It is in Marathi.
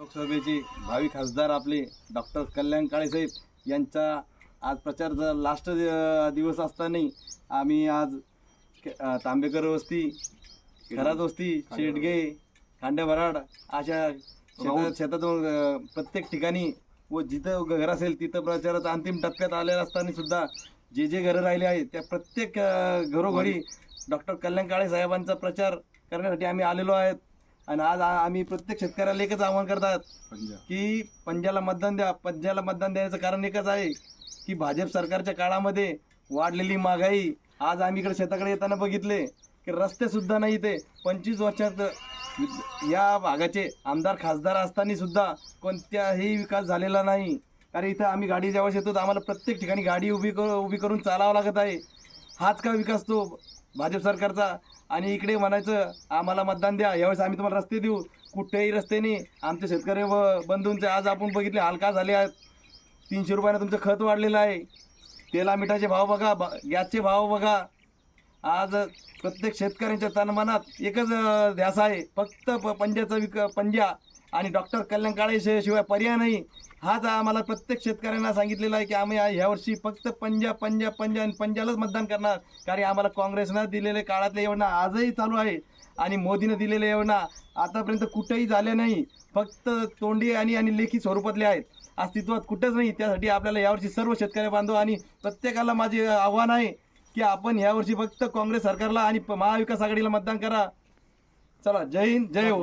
लोकसभेचे भावी खासदार आपले डॉक्टर कल्याण काळे साहेब यांचा आज प्रचारचा लास्ट दिवस असतानाही आम्ही आज तांबेकर वस्ती खरात वस्ती शेडगे खांडेभराड अशा शेतात शेतातून प्रत्येक ठिकाणी व जिथं घर असेल तिथं प्रचाराचा अंतिम टप्प्यात आलेला असताना सुद्धा जे जे घरं राहिले आहेत त्या प्रत्येक घरोघरी डॉक्टर कल्याण काळे साहेबांचा प्रचार करण्यासाठी आम्ही आलेलो आहेत. आणि आज आ- आम्ही प्रत्येक शेतकऱ्याला एकच आवाहन करतात की पंजाला मतदान द्या. पंजाला मतदान द्यायचं कारण एकच आहे की भाजप सरकारच्या काळामध्ये वाढलेली महागाई आज आम्ही इकडे शेताकडे येताना बघितले की रस्ते सुद्धा नाही ते पंचवीस वर्षात या भागाचे आमदार खासदार असताना सुद्धा कोणत्याही विकास झालेला नाही. कारण इथं आम्ही गाडी ज्यावेळेस येतो तर आम्हाला प्रत्येक ठिकाणी गाडी उभी कर उभी करून चालावं लागत आहे. हाच का विकास तो? भाजप सरकारचा. आणि इकडे म्हणायचं आम्हाला मतदान द्या. यावेळेस आम्ही तुम्हाला रस्ते देऊ. कुठेही रस्ते नाही. आमचे शेतकरी व बंधूंचे आज आपण बघितले हलका झाले आहेत. तीनशे रुपयानं तुमचं खत वाढलेलं आहे. तेला मिठाचे भाव बघा ब- गॅसचे भाव बघा. आज प्रत्येक शेतकऱ्यांच्या तनमनात एकच ध्यास आहे. फक्त प- पंजाचा विक पंजा आणि डॉक्टर कल्याण काळे शिवाय पर्याय नाही. हाच आम्हाला प्रत्येक शेतकऱ्यांना सांगितलेला आहे की आम्ही या- यावर्षी फक्त पंजा पंजा पंजा आणि पंजालाच मतदान करणार. कारण आम्हाला काँग्रेसनं दिलेले काळातल्या योजना आजही चालू आहे आणि मोदीनं दिलेल्या योजना आतापर्यंत कुठेही झाल्या नाही. फक्त तोंडी आणि आणि लेखी स्वरूपातले आहेत. अस्तित्वात कुठंच नाही. त्यासाठी आपल्याला यावर्षी सर्व शेतकरी बांधव आणि प्रत्येकाला माझे आव्हान आहे की आपण यावर्षी फक्त काँग्रेस सरकारला आणि महाविकास आघाडीला मतदान करा. चला जय हिंद जय हैं.